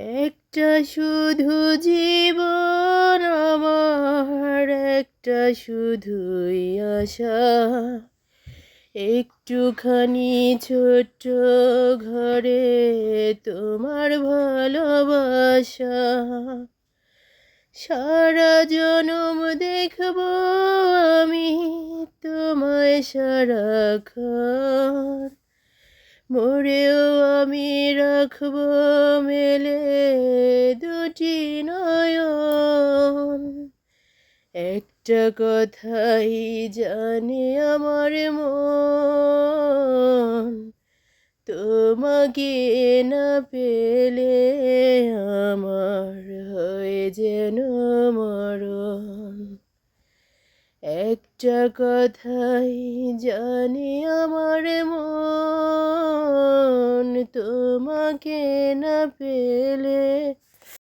একটা শুধু জীবন আমার, একটা শুধুই আশা। একটুখানি ছোট্ট ঘরে তোমার ভালোবাসা। সারা জনম দেখব আমি তোমায় সারাক্ষণ মরেও আমি রাখব মেলে দুটি নয়ন। একটা কথাই জানে আমার মন। তোমাকে না পেলে আমার হয়ে যেন মরণ। একটা কথাই জানি আমার মন। তোমাকে না পেলে